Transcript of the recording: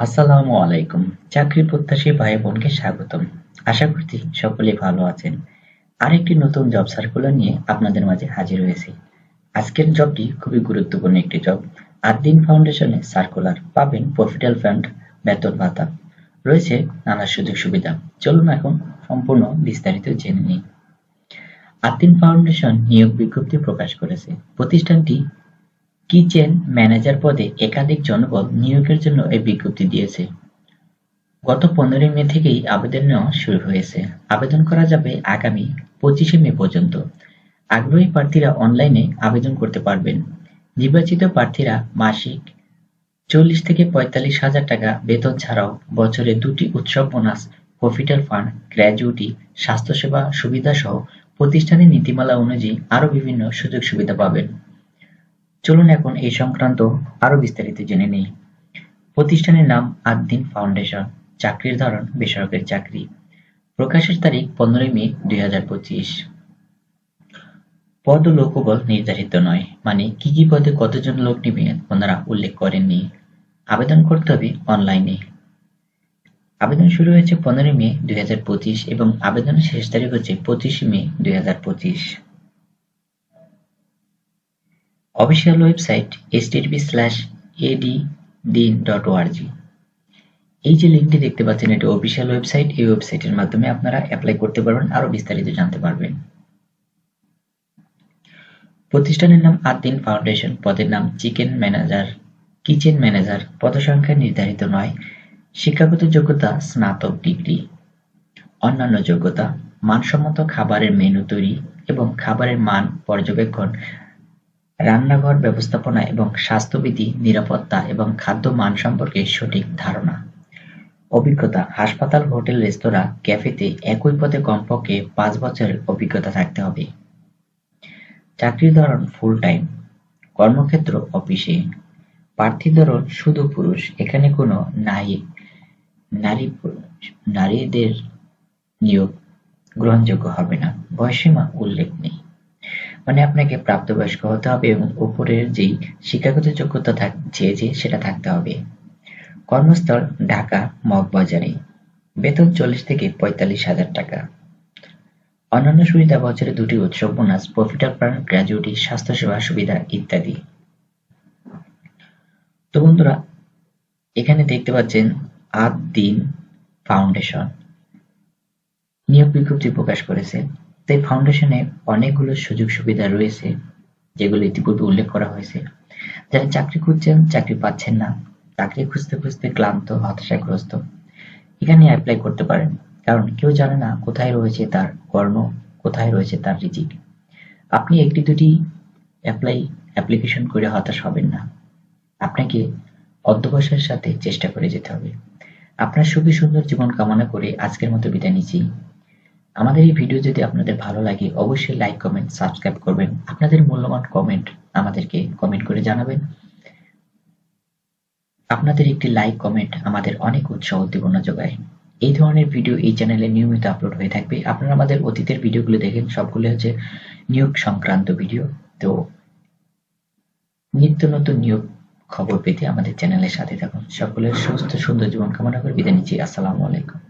আসসালামু আলাইকুম। চাকরি প্রত্যাশী ভাই বোনকে স্বাগতম। আশা করছি সকলে ভালো আছেন। আরেকটি নতুন জব সার্কুলার নিয়ে আপনাদের মাঝে হাজির হয়েছি। আজকের জবটি খুবই গুরুত্বপূর্ণ একটি জব আদিন ফাউন্ডেশনে সার্কুলার পাবেন প্রফিটাল ফান্ড বেতন ভাতা। রয়েছে নানা সুযোগ সুবিধা। চলুন এখন সম্পূর্ণ বিস্তারিত জেনে নিই। আদিন ফাউন্ডেশন নিয়োগ বিজ্ঞপ্তি প্রকাশ করেছে। প্রতিষ্ঠানটি কিচেন ম্যানেজার পদে একাধিক জনবল নিয়োগের জন্য এই বিজ্ঞপ্তি দিয়েছে। গত পনেরোই মে থেকেই আবেদন নেওয়া শুরু হয়েছে। আবেদন করা যাবে আগামী পঁচিশে মে পর্যন্ত। আগ্রহী প্রার্থীরা অনলাইনে আবেদন করতে পারবেন। নির্বাচিত প্রার্থীরা মাসিক চল্লিশ থেকে পঁয়তাল্লিশ হাজার টাকা বেতন ছাড়াও বছরে দুটি উৎসব বোনাস প্রফিটাল ফান্ড, গ্র্যাজুইটি, স্বাস্থ্যসেবা সুবিধা সহ প্রতিষ্ঠানের নীতিমালা অনুযায়ী আরও বিভিন্ন সুযোগ সুবিধা পাবেন। চলুন এখন এই সংক্রান্ত আরও বিস্তারিত জেনে নেই। প্রতিষ্ঠানের নাম আদ্দিন ফাউন্ডেশন, চাকরির ধরন বেসরকারি চাকরি। প্রকাশের তারিখ পনেরোই মে দুই হাজার পঁচিশ। পদ ও লোকবল নির্ধারিত নয় মানে কি কি পদে কতজন লোক নিবে ওনারা উল্লেখ করেননি। আবেদন করতে হবে অনলাইনে। আবেদন শুরু হয়েছে পনেরোই মে দুই হাজার পঁচিশ এবং আবেদনের শেষ তারিখ হচ্ছে পঁচিশে মে দুই হাজার পঁচিশ। অফিসিয়াল ওয়েবসাইট http/addiin.org এই যে লিঙ্কটি দেখতে পাচ্ছেন, এটা অফিসিয়াল ওয়েবসাইট। এই ওয়েবসাইটের মাধ্যমে আপনারা অ্যাপ্লাই করতে পারবেন আরও বিস্তারিত জানতে পারবেন। প্রতিষ্ঠানের নাম আদিন ফাউন্ডেশন, পদের নাম চিকেন ম্যানেজার। কিচেন ম্যানেজার, পদসংখ্যা নির্ধারিত নয়। শিক্ষাগত যোগ্যতা, স্নাতক ডিগ্রি। অন্যান্য যোগ্যতা, মানসম্মত খাবারের মেনু তৈরি এবং খাবারের মান পর্যবেক্ষণ। রান্নাঘর ব্যবস্থাপনা এবং স্বাস্থ্যবিধি, নিরাপত্তা এবং খাদ্য মান সম্পর্কে সঠিক ধারণা। অভিজ্ঞতা হাসপাতাল, হোটেল, রেস্তোরাঁ, ক্যাফেতে একই পদে কমপক্ষে পাঁচ বছরের অভিজ্ঞতা থাকতে হবে। চাকরির ধরন ফুল টাইম কর্মক্ষেত্র অফিসে প্রার্থী ধরন শুধু পুরুষ এখানে কোনো নারী নারী নারীদের নিয়োগ গ্রহণযোগ্য হবে না বয়সীমা উল্লেখ নেই মানে আপনাকে প্রাপ্তবয়স্ক হতে হবে এবং উপরের যেই শিক্ষাগত যোগ্যতা যে সেটা থাকতে হবে। কর্মস্থল, ঢাকা, মগবাজারে। বেতন চল্লিশ থেকে পঁয়তাল্লিশ হাজার টাকা। অন্যান্য সুবিধা বছরে দুটি উৎসব, বোনাস প্রফিটার প্ল্যান গ্র্যাজুইটি স্বাস্থ্যসেবা সুবিধা ইত্যাদি। তো বন্ধুরা, এখানে দেখতে পাচ্ছেন আদ দিন ফাউন্ডেশন। নিয়োগ বিজ্ঞপ্তি প্রকাশ করেছে। তাই ফাউন্ডেশনে অনেকগুলো সুযোগ সুবিধা রয়েছে, যেগুলো ইতিপূর্বে উল্লেখ করা হয়েছে। যারা চাকরি খুঁজছেন, চাকরি পাচ্ছেন না, চাকরি খুঁজতে খুঁজতে ক্লান্ত, হতাশাগ্রস্ত। এখানে অ্যাপ্লাই করতে পারেন, কারণ কেউ জানে না কোথায় রয়েছে তার কর্ম, কোথায় রয়েছে তার রিজিক। আপনি একটি দুটি অ্যাপ্লাই অ্যাপ্লিকেশন করে হতাশ হবেন না। আপনাকে অধ্যবসায়ের সাথে চেষ্টা করে যেতে হবে। আপনার সুখী সুন্দর জীবন কামনা করে আজকের মতো বিদায় নিচ্ছি। আমাদের এই ভিডিও যদি আপনাদের ভালো লাগে, অবশ্যই লাইক কমেন্ট সাবস্ক্রাইব করবেন। আপনাদের মূল্যবান কমেন্ট আমাদেরকে কমেন্ট করে জানাবেন। আপনাদের একটি লাইক কমেন্ট আমাদের অনেক উৎসাহ উদ্দীপনা যোগায়। এই ধরনের ভিডিও এই চ্যানেলে নিয়মিত আপলোড হয়ে থাকবে। আপনারা আমাদের অতীতের ভিডিওগুলো দেখেন সবগুলো হচ্ছে নিয়োগ সংক্রান্ত ভিডিও তো নিত্য নতুন নিয়োগ খবর পেতে আমাদের চ্যানেলের সাথে থাকুন। সকলের সুস্থ, সুন্দর জীবন কামনা করে বিদায় নিচ্ছি। আসসালামু আলাইকুম।